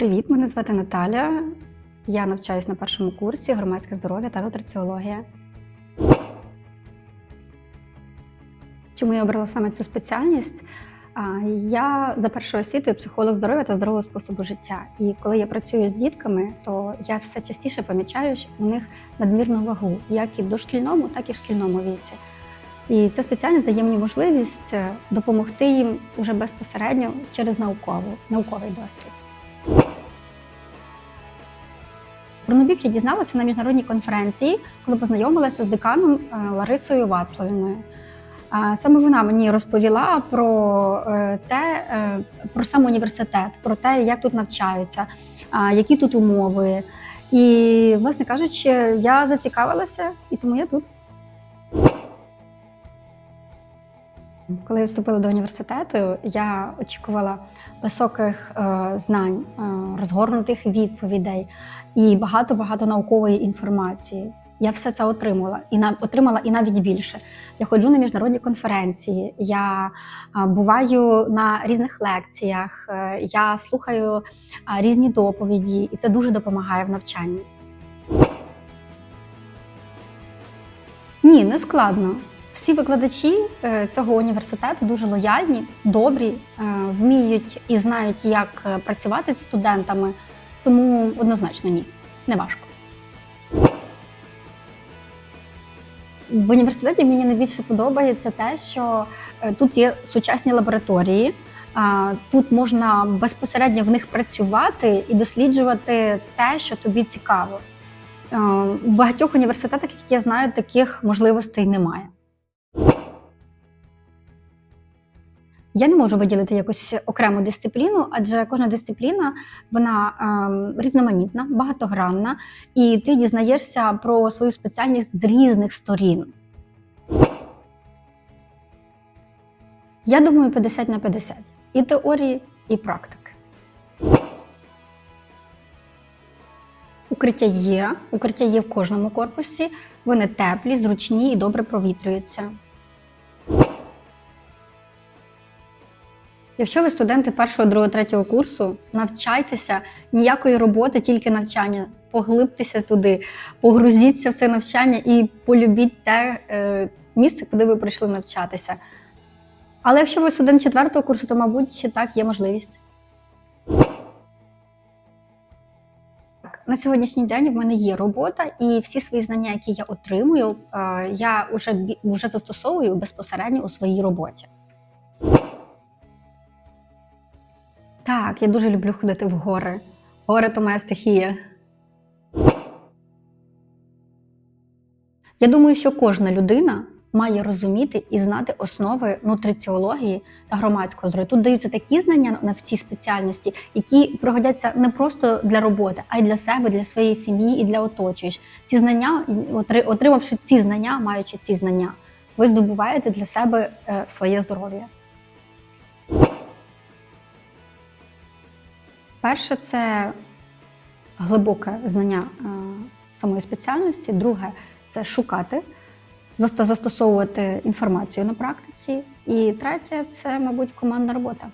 Привіт, мене звати Наталя. Я навчаюсь на першому курсі громадське здоров'я та нутриціологія. Чому я обрала саме цю спеціальність? Я за першою освітою психолог здоров'я та здорового способу життя. І коли я працюю з дітками, то я все частіше помічаю, що у них надмірну вагу, як і в дошкільному, так і в шкільному віці. І ця спеціальність дає мені можливість е, допомогти їм уже безпосередньо через наукову, науковий досвід. Про я дізналася на міжнародній конференції, коли познайомилася з деканом е, Ларисою Вацлавіною. Саме вона мені розповіла про е, те, е, про сам університет, про те, як тут навчаються, які тут умови. І, власне кажучи, я зацікавилася, і тому я тут. Коли я вступила до університету, я очікувала високих е, знань, е, розгорнутих відповідей і багато-багато наукової інформації. Я все це отримала і на отримала і навіть більше. Я ходжу на міжнародні конференції, я е, буваю на різних лекціях, е, я слухаю е, різні доповіді, і це дуже допомагає в навчанні. Ні, не складно. Всі викладачі е, цього університету дуже лояльні, добрі, е, вміють і знають, як е, працювати з студентами. Тому однозначно ні, не важко. В університеті мені найбільше подобається те, що тут є сучасні лабораторії. Тут можна безпосередньо в них працювати і досліджувати те, що тобі цікаво. У багатьох університетах, як я знаю, таких можливостей немає. Я не можу виділити якусь окрему дисципліну, адже кожна дисципліна вона ем, різноманітна, багатогранна, і ти дізнаєшся про свою спеціальність з різних сторін. Я думаю, 50 на 50. І теорії, і практики. Укриття є, укриття є в кожному корпусі. Вони теплі, зручні і добре провітрюються. Якщо ви студенти першого, другого, третього курсу, навчайтеся ніякої роботи, тільки навчання. Поглибтеся туди, погрузіться в це навчання і полюбіть те е, місце, куди ви прийшли навчатися. Але якщо ви студент четвертого курсу, то, мабуть, так є можливість. На сьогоднішній день в мене є робота, і всі свої знання, які я отримую, е, я вже, вже застосовую безпосередньо у своїй роботі. Так, я дуже люблю ходити в гори. Гори то моя стихія. Я думаю, що кожна людина має розуміти і знати основи нутриціології та громадського здоров'я. Тут даються такі знання на- в цій спеціальності, які пригодяться не просто для роботи, а й для себе, для своєї сім'ї і для оточуючих. Ці знання, отримавши ці знання, маючи ці знання, ви здобуваєте для себе е, своє здоров'я. Перше це глибоке знання е, самої спеціальності. Друге це шукати, застосовувати інформацію на практиці. І третє це, мабуть, командна робота.